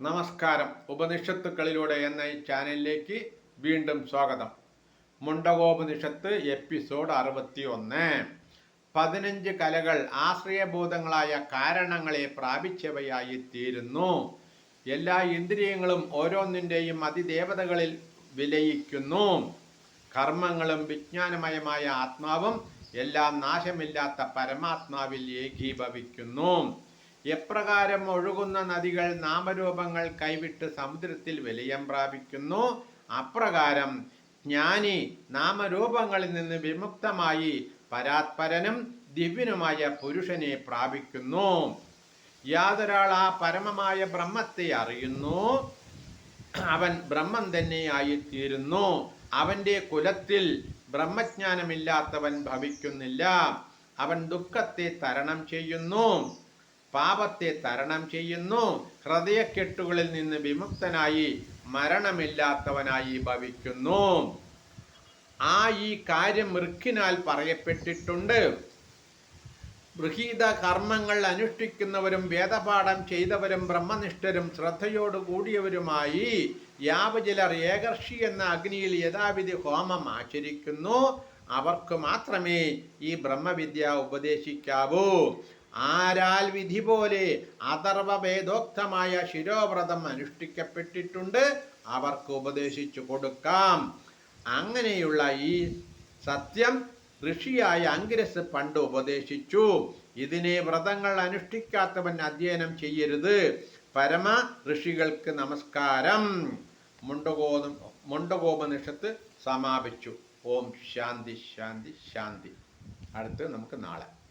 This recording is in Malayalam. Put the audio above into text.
നമസ്കാരം. ഉപനിഷത്തുക്കളിലൂടെ എന്ന ഈ ചാനലിലേക്ക് വീണ്ടും സ്വാഗതം. മുണ്ടകോപനിഷത്ത് എപ്പിസോഡ് അറുപത്തി ഒന്ന് പതിനഞ്ച് കലകൾ ആശ്രയഭൂതങ്ങളായ കാരണങ്ങളെ പ്രാപിച്ചവയായി തീരുന്നു. എല്ലാ ഇന്ദ്രിയങ്ങളും ഓരോന്നിന്റെയും അതിദേവതകളിൽ വിലയിക്കുന്നു. കർമ്മങ്ങളും വിജ്ഞാനമയമായ ആത്മാവും എല്ലാം നാശമില്ലാത്ത പരമാത്മാവിൽ ഏകീഭവിക്കുന്നു. എപ്രകാരം ഒഴുകുന്ന നദികൾ നാമരൂപങ്ങൾ കൈവിട്ട് സമുദ്രത്തിൽ വിലയം പ്രാപിക്കുന്നു? അപ്രകാരം ജ്ഞാനി നാമരൂപങ്ങളിൽ നിന്ന് വിമുക്തമായി പരാത്പരനും ദിവ്യനുമായ പുരുഷനെ പ്രാപിക്കുന്നു. യാതൊരാൾ ആ പരമമായ ബ്രഹ്മത്തെ അറിയുന്നു. അവൻ ബ്രഹ്മം തന്നെയായിത്തീരുന്നു അവന്റെ കുലത്തിൽ ബ്രഹ്മജ്ഞാനമില്ലാത്തവൻ ഭവിക്കുന്നില്ല. അവൻ ദുഃഖത്തെ തരണം ചെയ്യുന്നു. പാപത്തെ തരണം ചെയ്യുന്നു. ഹൃദയക്കെട്ടുകളിൽ നിന്ന് വിമുക്തനായി മരണമില്ലാത്തവനായി ഭവിക്കുന്നു. ആ ഈ കാര്യം മൃക്കിനാൽ പറയപ്പെട്ടിട്ടുണ്ട്. ഗൃഹീത കർമ്മങ്ങൾ അനുഷ്ഠിക്കുന്നവരും വേദപാഠം ചെയ്തവരും ബ്രഹ്മനിഷ്ഠരും ശ്രദ്ധയോടു കൂടിയവരുമായി യാവചിലർ ഏകർഷി എന്ന അഗ്നിയിൽ യഥാവിധി ഹോമം ആചരിക്കുന്നു. അവർക്ക് മാത്രമേ ഈ ബ്രഹ്മവിദ്യ ഉപദേശിക്കാവൂ. ആരാൽ വിധി പോലെ അഥർവ വേദോക്തമായ ശിരോവ്രതം അനുഷ്ഠിക്കപ്പെട്ടിട്ടുണ്ട്. അവർക്ക് ഉപദേശിച്ചു കൊടുക്കാം. അങ്ങനെയുള്ള ഈ സത്യം ഋഷിയായ അങ്കിരസ് പണ്ട് ഉപദേശിച്ചു. ഇതിനെ വ്രതങ്ങൾ അനുഷ്ഠിക്കാത്തവൻ അധ്യയനം ചെയ്യരുത്. പരമ ഋഷികൾക്ക് നമസ്കാരം. മുണ്ടകോപം മുണ്ടകോപനിഷത്ത് സമാപിച്ചു. ഓം ശാന്തി ശാന്തി ശാന്തി. അടുത്ത് നമുക്ക് നാളെ.